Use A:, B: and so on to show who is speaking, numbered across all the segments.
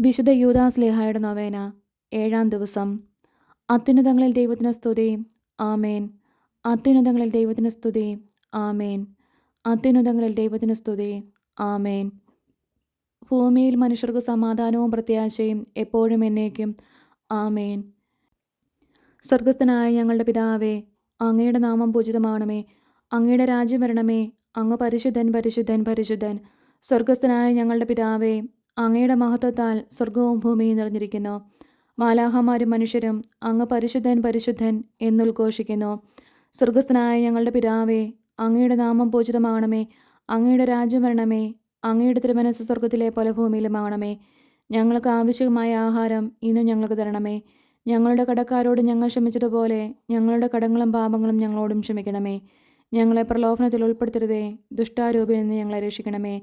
A: വിശുദ്ധ യൂദാസ് ലേഹായുടെ നൊവേന ഏഴാം ദിവസം. അത്യുന്നതങ്ങളിൽ ദൈവത്തിന് സ്തുതി ആമേൻ. അത്യുന്നതങ്ങളിൽ ദൈവത്തിന് സ്തുതി ആമേൻ. അത്യുന്നതങ്ങളിൽ ദൈവത്തിന് സ്തുതി ആമേൻ. ഭൂമിയിൽ മനുഷ്യർക്ക് സമാധാനവും പ്രത്യാശയും എപ്പോഴും എന്നേക്കും ആമേൻ. സ്വർഗസ്ഥനായ ഞങ്ങളുടെ പിതാവേ അങ്ങയുടെ നാമം പൂജിതമാണമേ. അങ്ങയുടെ രാജ്യം വരണമേ. അങ്ങ് പരിശുദ്ധൻ പരിശുദ്ധൻ പരിശുദ്ധൻ. സ്വർഗസ്ഥനായ ഞങ്ങളുടെ പിതാവേ അങ്ങയുടെ മഹത്വത്താൽ സ്വർഗവും ഭൂമിയും നിറഞ്ഞിരിക്കുന്നു. മാലാഹമാരും മനുഷ്യരും അങ്ങ് പരിശുദ്ധൻ പരിശുദ്ധൻ എന്നുദ്ഘോഷിക്കുന്നു സ്വർഗസ്ഥനായ ഞങ്ങളുടെ പിതാവേ അങ്ങയുടെ നാമം പൂജിതമാകണമേ അങ്ങയുടെ രാജ്യം വരണമേ. അങ്ങയുടെ തിരുമനസ് സ്വർഗത്തിലെ പല ഭൂമിയിലുമാകണമേ ഞങ്ങൾക്ക് ആവശ്യമായ ആഹാരം ഇന്ന് ഞങ്ങൾക്ക് തരണമേ. ഞങ്ങളുടെ കടക്കാരോട് ഞങ്ങൾ ക്ഷമിച്ചതുപോലെ ഞങ്ങളുടെ കടങ്ങളും പാപങ്ങളും ഞങ്ങളോടും ക്ഷമിക്കണമേ. ഞങ്ങളെ പ്രലോഭനത്തിൽ ഉൾപ്പെടുത്തരുതേ. ദുഷ്ടാരൂപിൽ നിന്ന് ഞങ്ങളെ രക്ഷിക്കണമേ.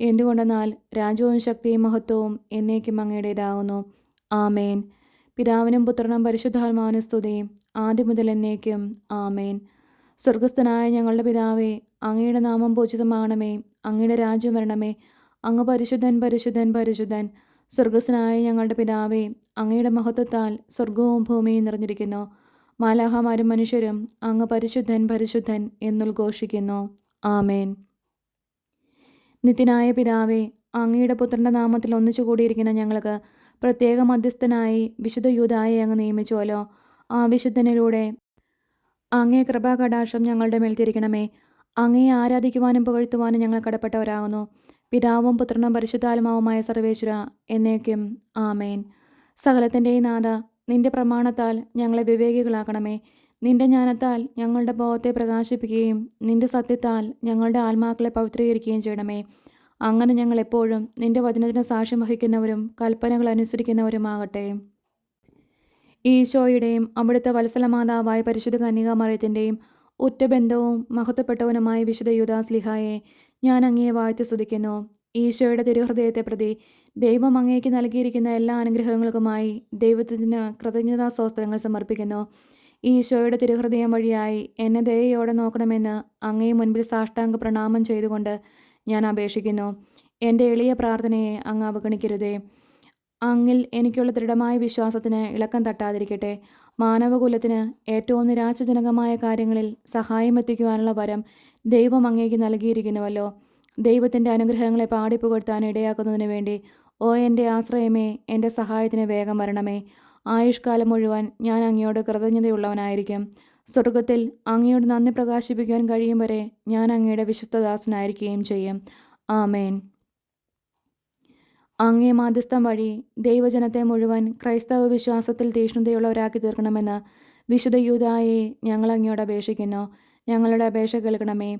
A: എന്തുകൊണ്ടെന്നാൽ രാജ്യവും ശക്തിയും മഹത്വവും എന്നേക്കും അങ്ങയുടേതാകുന്നു. ആമേൻ. പിതാവിനും പുത്രനും പരിശുദ്ധാത്മാവിനും സ്തുതിയും ആദ്യം മുതൽ എന്നേക്കും ആമേൻ. സ്വർഗസ്ഥനായ ഞങ്ങളുടെ പിതാവേ അങ്ങയുടെ നാമം പൂജിതമാകണമേ അങ്ങയുടെ രാജ്യം വരണമേ. അങ്ങ് പരിശുദ്ധൻ പരിശുദ്ധൻ പരിശുദ്ധൻ. സ്വർഗസ്ഥനായ ഞങ്ങളുടെ പിതാവേ അങ്ങയുടെ മഹത്വത്താൽ സ്വർഗവും ഭൂമിയും നിറഞ്ഞിരിക്കുന്നു. മാലാഹമാരും മനുഷ്യരും അങ്ങ് പരിശുദ്ധൻ പരിശുദ്ധൻ എന്നുദ്ഘോഷിക്കുന്നു ആമേൻ. നിത്യനായ പിതാവേ അങ്ങയുടെ പുത്രന്റെ നാമത്തിൽ ഒന്നിച്ചു കൂടിയിരിക്കുന്ന ഞങ്ങൾക്ക് പ്രത്യേക മധ്യസ്ഥനായി വിശുദ്ധ യൂതായെ അങ്ങ് നിയമിച്ചുവല്ലോ. ആ വിശുദ്ധനിലൂടെ അങ്ങേ കൃപാകടാക്ഷം ഞങ്ങളുടെ മേൽ തിരിക്കണമേ അങ്ങയെ ആരാധിക്കുവാനും പുകഴ്ത്തുവാനും ഞങ്ങൾ കടപ്പെട്ടവരാകുന്നു. പിതാവും പുത്രനും പരിശുദ്ധാത്മാവുമായ സർവേശ്വര എന്നേക്കും ആമേൻ. സകലത്തിന്റെയും നാഥ നിന്റെ പ്രമാണത്താൽ ഞങ്ങളെ വിവേകികളാക്കണമേ. നിന്റെ ജ്ഞാനത്താൽ ഞങ്ങളുടെ ബോധത്തെ പ്രകാശിപ്പിക്കുകയും നിന്റെ സത്യത്താൽ ഞങ്ങളുടെ ആത്മാക്കളെ പവിത്രീകരിക്കുകയും ചെയ്യണമേ. അങ്ങനെ ഞങ്ങൾ എപ്പോഴും നിന്റെ വചനത്തിന് സാക്ഷ്യം വഹിക്കുന്നവരും കൽപ്പനകൾ അനുസരിക്കുന്നവരുമാകട്ടെ ഈശോയുടെയും അവിടുത്തെ വത്സലമാതാവായ പരിശുദ്ധ കന്യകാമറിയത്തിന്റെയും ഉറ്റബന്ധവും മഹത്വപ്പെട്ടവനുമായ വിശുദ്ധ യുദാസ്ലിഹായെ ഞാൻ അങ്ങയെ വാഴ്ത്തി സ്തുതിക്കുന്നു. ഈശോയുടെ തിരുഹൃദയത്തെ പ്രതി ദൈവം അങ്ങേക്ക് നൽകിയിരിക്കുന്ന എല്ലാ അനുഗ്രഹങ്ങൾക്കുമായി ദൈവത്തിന് കൃതജ്ഞതാ സ്തോത്രങ്ങൾ സമർപ്പിക്കുന്നു. ഈശോയുടെ തിരുഹൃദയം വഴിയായി എന്നെ ദയയോടെ നോക്കണമെന്ന് അങ്ങേ മുൻപിൽ സാഷ്ടാംഗ പ്രണാമം ചെയ്തുകൊണ്ട് ഞാൻ അപേക്ഷിക്കുന്നു. എന്റെ എളിയ പ്രാർത്ഥനയെ അങ്ങ് അവഗണിക്കരുതേ. അങ്ങിൽ എനിക്കുള്ള ദൃഢമായ വിശ്വാസത്തിന് ഇളക്കം തട്ടാതിരിക്കട്ടെ. മാനവകുലത്തിന് ഏറ്റവും നിരാശജനകമായ കാര്യങ്ങളിൽ സഹായം എത്തിക്കുവാനുള്ള വരം ദൈവം അങ്ങേക്ക് നൽകിയിരിക്കുന്നുവല്ലോ. ദൈവത്തിന്റെ അനുഗ്രഹങ്ങളെ പാടിപ്പുകഴ്ത്താൻ ഇടയാക്കുന്നതിന് വേണ്ടി ഓ എന്റെ ആശ്രയമേ എന്റെ സഹായത്തിന് വേഗം വരണമേ. ആയുഷ്കാലം മുഴുവൻ ഞാൻ അങ്ങയോട് കൃതജ്ഞതയുള്ളവനായിരിക്കും. സ്വർഗത്തിൽ അങ്ങയോട് നന്ദി പ്രകാശിപ്പിക്കാൻ കഴിയും വരെ ഞാൻ അങ്ങയുടെ വിശ്വസ്തദാസനായിരിക്കുകയും ചെയ്യും. ആമേൻ. അങ്ങേ മാധ്യസ്ഥം വഴി ദൈവജനത്തെ മുഴുവൻ ക്രൈസ്തവ വിശ്വാസത്തിൽ തീഷ്ണതയുള്ളവരാക്കി തീർക്കണമെന്ന് വിശുദ്ധ യൂതായെ ഞങ്ങൾ അങ്ങയോട് അപേക്ഷിക്കുന്നു. ഞങ്ങളുടെ അപേക്ഷ കേൾക്കണമേ.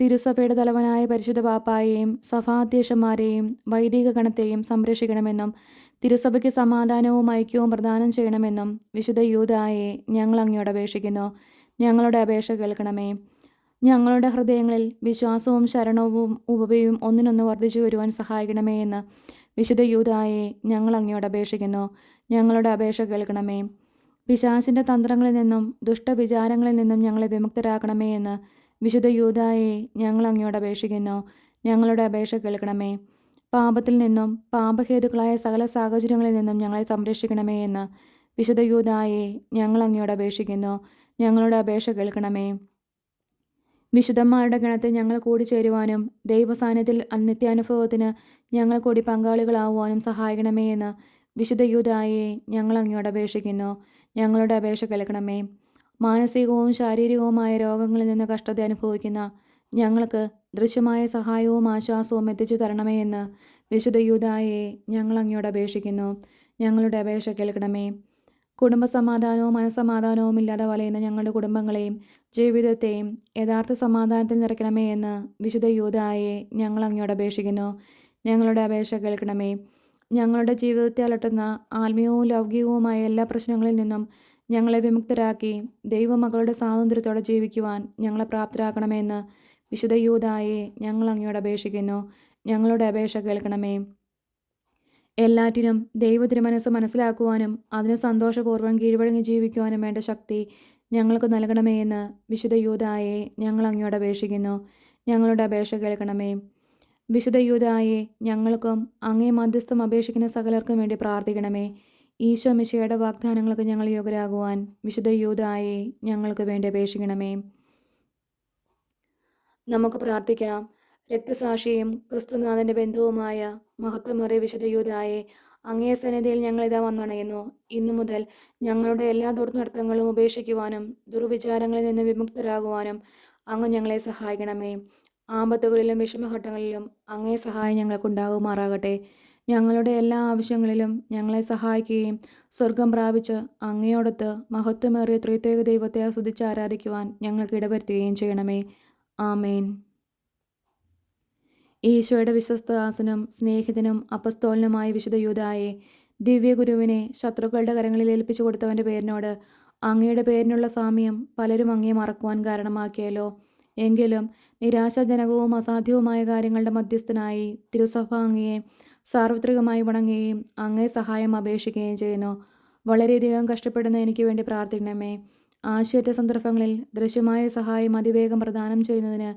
A: തിരുസഭയുടെ തലവനായ പരിശുദ്ധ പാപ്പായെയും സഭാധ്യക്ഷന്മാരെയും വൈദിക ഗണത്തെയും സംരക്ഷിക്കണമെന്നും തിരുസഭയ്ക്ക് സമാധാനവും ഐക്യവും പ്രദാനം ചെയ്യണമെന്നും വിശുദ്ധ യൂതായെ ഞങ്ങൾ അങ്ങയോട് അപേക്ഷിക്കുന്നു. ഞങ്ങളുടെ അപേക്ഷ കേൾക്കണമേ. ഞങ്ങളുടെ ഹൃദയങ്ങളിൽ വിശ്വാസവും ശരണവും ഉപവയും ഒന്നിനൊന്ന് വർദ്ധിച്ചു വരുവാൻ സഹായിക്കണമേ എന്ന് വിശുദ്ധ യൂതായെ ഞങ്ങൾ അങ്ങയോട് അപേക്ഷിക്കുന്നു. ഞങ്ങളുടെ അപേക്ഷ കേൾക്കണമേ. പിശാസിന്റെ തന്ത്രങ്ങളിൽ നിന്നും ദുഷ്ടവിചാരങ്ങളിൽ നിന്നും ഞങ്ങളെ വിമുക്തരാക്കണമേ എന്ന് വിശുദ്ധ യൂതായെ ഞങ്ങൾ അങ്ങയോട് അപേക്ഷിക്കുന്നു. ഞങ്ങളുടെ അപേക്ഷ കേൾക്കണമേ. പാപത്തിൽ നിന്നും പാപഹേതുക്കളായ സകല സാഹചര്യങ്ങളിൽ നിന്നും ഞങ്ങളെ സംരക്ഷിക്കണമേ എന്ന് വിശുദ്ധ യൂതായെ ഞങ്ങൾ അങ്ങയോട് അപേക്ഷിക്കുന്നു. ഞങ്ങളുടെ അപേക്ഷ കേൾക്കണമേ. വിശുദ്ധന്മാരുടെ ഗണത്തിൽ ഞങ്ങൾ കൂടിച്ചേരുവാനും ദൈവസാന്നിധ്യത്തിൽ നിത്യാനുഭവത്തിന് ഞങ്ങൾ കൂടി പങ്കാളികളാവുവാനും സഹായിക്കണമേ എന്ന് വിശുദ്ധ യൂതായെ ഞങ്ങൾ അങ്ങയോട് അപേക്ഷിക്കുന്നു. ഞങ്ങളുടെ അപേക്ഷ കേൾക്കണമേ. മാനസികവും ശാരീരികവുമായ രോഗങ്ങളിൽ നിന്ന് കഷ്ടത അനുഭവിക്കുന്ന ഞങ്ങൾക്ക് ദൃശ്യമായ സഹായവും ആശ്വാസവും എത്തിച്ചു തരണമേ എന്ന് വിശുദ്ധ യൂതായെ ഞങ്ങൾ അങ്ങയോട് അപേക്ഷിക്കുന്നു. ഞങ്ങളുടെ അപേക്ഷ കേൾക്കണമേ. കുടുംബസമാധാനവും മനസ്സമാധാനവും ഇല്ലാതെ വലയുന്ന ഞങ്ങളുടെ കുടുംബങ്ങളെയും ജീവിതത്തെയും യഥാർത്ഥ സമാധാനത്തിൽ നിറയ്ക്കണമേ എന്ന് വിശുദ്ധ യൂതായെ ഞങ്ങൾ അങ്ങയോട് അപേക്ഷിക്കുന്നു. ഞങ്ങളുടെ അപേക്ഷ കേൾക്കണമേ. ഞങ്ങളുടെ ജീവിതത്തെ അലട്ടുന്ന ആത്മീയവും ലൗകികവുമായ എല്ലാ പ്രശ്നങ്ങളിൽ നിന്നും ഞങ്ങളെ വിമുക്തരാക്കി ദൈവമകളുടെ സ്വാതന്ത്ര്യത്തോടെ ജീവിക്കുവാൻ ഞങ്ങളെ പ്രാപ്തരാക്കണമേ പ്രാപ്തരാക്കണമെന്ന് വിശുദ്ധ യൂതായെ ഞങ്ങൾ അങ്ങയോട് അപേക്ഷിക്കുന്നു. ഞങ്ങളുടെ അപേക്ഷ കേൾക്കണമേ. എല്ലാറ്റിനും ദൈവ തിരുമനസ് മനസ്സിലാക്കുവാനും അതിന് സന്തോഷപൂർവം കീഴ്വഴങ്ങി ജീവിക്കുവാനും വേണ്ട ശക്തി ഞങ്ങൾക്ക് നൽകണമേ എന്ന് വിശുദ്ധ യൂതായെ ഞങ്ങൾ അങ്ങയോട് അപേക്ഷിക്കുന്നു. ഞങ്ങളുടെ അപേക്ഷ കേൾക്കണമേ. വിശുദ്ധ യൂതായെ ഞങ്ങൾക്കും അങ്ങേ മധ്യസ്ഥം അപേക്ഷിക്കുന്ന സകലർക്കും വേണ്ടി പ്രാർത്ഥിക്കണമേ. ഈശോ മിശയുടെ വാഗ്ദാനങ്ങൾക്ക് ഞങ്ങൾ യോഗ്യരാകുവാൻ വിശുദ്ധ യൂതായെ ഞങ്ങൾക്ക് വേണ്ടി അപേക്ഷിക്കണമേ. നമുക്ക് പ്രാർത്ഥിക്കാം. രക്തസാക്ഷിയും ക്രിസ്തുനാഥന്റെ ബന്ധുവുമായ മഹത്വമേറിയ വിശുദ്ധയൂതായെ അങ്ങേ സന്നിധിയിൽ ഞങ്ങൾ ഇതാ വന്നണയുന്നു. ഇന്നു മുതൽ ഞങ്ങളുടെ എല്ലാ ദുർനടത്തങ്ങളും ഉപേക്ഷിക്കുവാനും ദുർവിചാരങ്ങളിൽ നിന്ന് വിമുക്തരാകുവാനും അങ്ങ് ഞങ്ങളെ സഹായിക്കണമേ. ആപത്തുകളിലും വിഷമഘട്ടങ്ങളിലും അങ്ങേ സഹായം ഞങ്ങൾക്കുണ്ടാകുമാറാകട്ടെ. ഞങ്ങളുടെ എല്ലാ ആവശ്യങ്ങളിലും ഞങ്ങളെ സഹായിക്കുകയും സ്വർഗം പ്രാപിച്ച് അങ്ങയോടൊത്ത് മഹത്വമേറിയ ത്രിത്വേക ദൈവത്തെ ആസ്വദിച്ച് ആരാധിക്കുവാൻ ഞങ്ങൾക്ക് ഇടവരുത്തുകയും ചെയ്യണമേ. ആമേൻ. ഈശോയുടെ വിശ്വസ്തദാസനും സ്നേഹിതനും അപസ്തോലനുമായ വിശുദ്ധ യൂതായെ ദിവ്യഗുരുവിനെ ശത്രുക്കളുടെ കരങ്ങളിൽ ഏൽപ്പിച്ചു കൊടുത്തവന്റെ പേരിനോട് അങ്ങയുടെ പേരിനുള്ള സാമ്യം പലരും അങ്ങയെ മറക്കുവാൻ കാരണമാക്കിയല്ലോ. എങ്കിലും നിരാശാജനകവും അസാധ്യവുമായ കാര്യങ്ങളുടെ മധ്യസ്ഥനായി തിരുസഭ അങ്ങയെ സാർവത്രികമായി വണങ്ങുകയും അങ്ങേ സഹായം അപേക്ഷിക്കുകയും ചെയ്യുന്നു. വളരെയധികം കഷ്ടപ്പെടുന്ന എനിക്ക് വേണ്ടി പ്രാർത്ഥിക്കണമേ. ആശയറ്റ സന്ദർഭങ്ങളിൽ ദൃശ്യമായ സഹായം അതിവേഗം പ്രദാനം ചെയ്യുന്നതിന്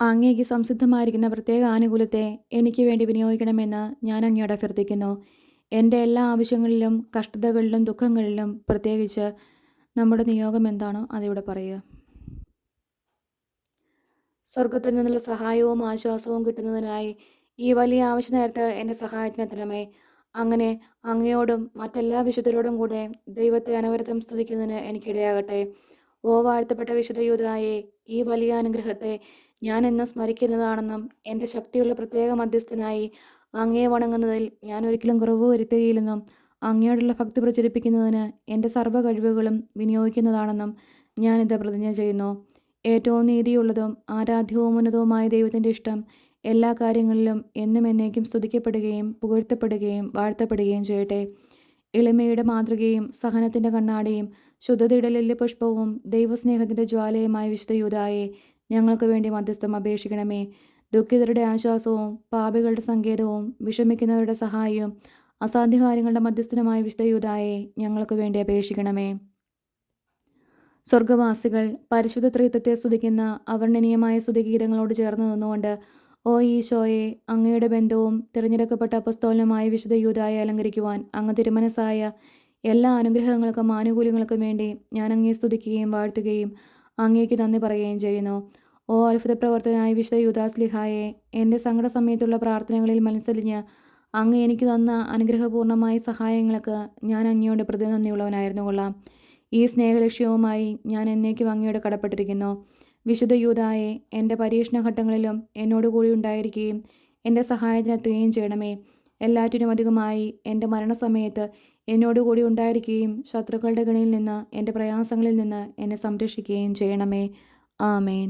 A: അങ്ങേക്ക് സംസിദ്ധമായിരിക്കുന്ന പ്രത്യേക ആനുകൂല്യത്തെ എനിക്ക് വേണ്ടി വിനിയോഗിക്കണമെന്ന് ഞാൻ അങ്ങയോട് അഭ്യർത്ഥിക്കുന്നു. എന്റെ എല്ലാ ആവശ്യങ്ങളിലും കഷ്ടതകളിലും ദുഃഖങ്ങളിലും പ്രത്യേകിച്ച് നമ്മുടെ നിയോഗം എന്താണോ അതിവിടെ പറയുക. സ്വർഗത്തിൽ നിന്നുള്ള സഹായവും ആശ്വാസവും കിട്ടുന്നതിനായി ഈ വലിയ ആവശ്യ നേരത്ത് എന്റെ സഹായത്തിനെത്തണമേ അങ്ങനെ അങ്ങയോടും മറ്റെല്ലാ വിശുദ്ധരോടും കൂടെ ദൈവത്തെ അനവരതം സ്തുതിക്കുന്നതിന് എനിക്കിടയാകട്ടെ. ഓ വാഴ്ത്തപ്പെട്ട വിശുദ്ധ യൂതായെ ഈ വലിയ അനുഗ്രഹത്തെ ഞാൻ എന്ന് സ്മരിക്കുന്നതാണെന്നും എന്റെ ശക്തിയുള്ള പ്രത്യേക മധ്യസ്ഥനായി അങ്ങയെ വണങ്ങുന്നതിൽ ഞാൻ ഒരിക്കലും കുറവ് വരുത്തുകയില്ലെന്നും അങ്ങയോടുള്ള ഭക്തി പ്രചരിപ്പിക്കുന്നതിന് എന്റെ സർവ കഴിവുകളും വിനിയോഗിക്കുന്നതാണെന്നും ഞാനിത് പ്രതിജ്ഞ ചെയ്യുന്നു. ഏറ്റവും നീതിയുള്ളതും ആരാധ്യവും ഉന്നതവുമായ ദൈവത്തിന്റെ ഇഷ്ടം എല്ലാ കാര്യങ്ങളിലും എന്നും എന്നേക്കും സ്തുതിക്കപ്പെടുകയും പുകഴ്ത്തപ്പെടുകയും വാഴ്ത്തപ്പെടുകയും ചെയ്യട്ടെ. എളിമയുടെ മാതൃകയും സഹനത്തിന്റെ കണ്ണാടിയും ശുദ്ധതയുടെ ലില്യപുഷ്പവും ദൈവസ്നേഹത്തിന്റെ ജ്വാലയുമായ വിശുദ്ധ യൂതായെ ഞങ്ങൾക്ക് വേണ്ടി മധ്യസ്ഥം അപേക്ഷിക്കണമേ. ദുഃഖിതരുടെ ആശ്വാസവും പാപികളുടെ സങ്കേതവും വിഷമിക്കുന്നവരുടെ സഹായവും അസാധ്യകാര്യങ്ങളുടെ മധ്യസ്ഥനുമായ വിശുദ്ധ യൂതായെ ഞങ്ങൾക്ക് വേണ്ടി അപേക്ഷിക്കണമേ. സ്വർഗവാസികൾ പരിശുദ്ധ ത്രിത്വത്തെ സ്തുതിക്കുന്ന അവർണനീയമായ സ്തുതിഗീതങ്ങളോട് ചേർന്ന് നിന്നുകൊണ്ട് ഓ ഈശോയെ അങ്ങയുടെ ബന്ധവും തിരഞ്ഞെടുക്കപ്പെട്ട അപസ്തോലനുമായ വിശുദ്ധ യൂതായി അലങ്കരിക്കുവാൻ അങ്ങ് തിരുമനസായ എല്ലാ അനുഗ്രഹങ്ങൾക്കും ആനുകൂല്യങ്ങൾക്കും വേണ്ടി ഞാൻ അങ്ങയെ സ്തുതിക്കുകയും വാഴ്ത്തുകയും അങ്ങേക്ക് നന്ദി പറയുകയും ചെയ്യുന്നു. ഓ അത്ഭുത പ്രവർത്തനായ വിശുദ്ധ യൂദാസ്ലിഹായെ എന്റെ സങ്കട സമയത്തുള്ള പ്രാർത്ഥനകളിൽ മത്സരിഞ്ഞ് അങ്ങ് എനിക്ക് തന്ന അനുഗ്രഹപൂർണമായ സഹായങ്ങൾക്ക് ഞാൻ അങ്ങയോട് പ്രതിനന്ദിയുള്ളവനായിരുന്നു കൊള്ളാം. ഈ സ്നേഹലക്ഷ്യവുമായി ഞാൻ എന്നേക്കും അങ്ങയോട് കടപ്പെട്ടിരിക്കുന്നു. വിശുദ്ധ യൂതായെ എന്റെ പരീക്ഷണഘട്ടങ്ങളിലും എന്നോട് കൂടി ഉണ്ടായിരിക്കുകയും എന്റെ സഹായത്തിനെത്തുകയും ചെയ്യണമേ. എല്ലാറ്റിനും അധികമായി എന്റെ മരണസമയത്ത് എന്നോടുകൂടി ഉണ്ടായിരിക്കുകയും ശത്രുക്കളുടെ ഗണിയിൽ നിന്ന് എന്റെ പ്രയാസങ്ങളിൽ നിന്ന് എന്നെ സംരക്ഷിക്കുകയും ചെയ്യണമേ. ആമേൻ.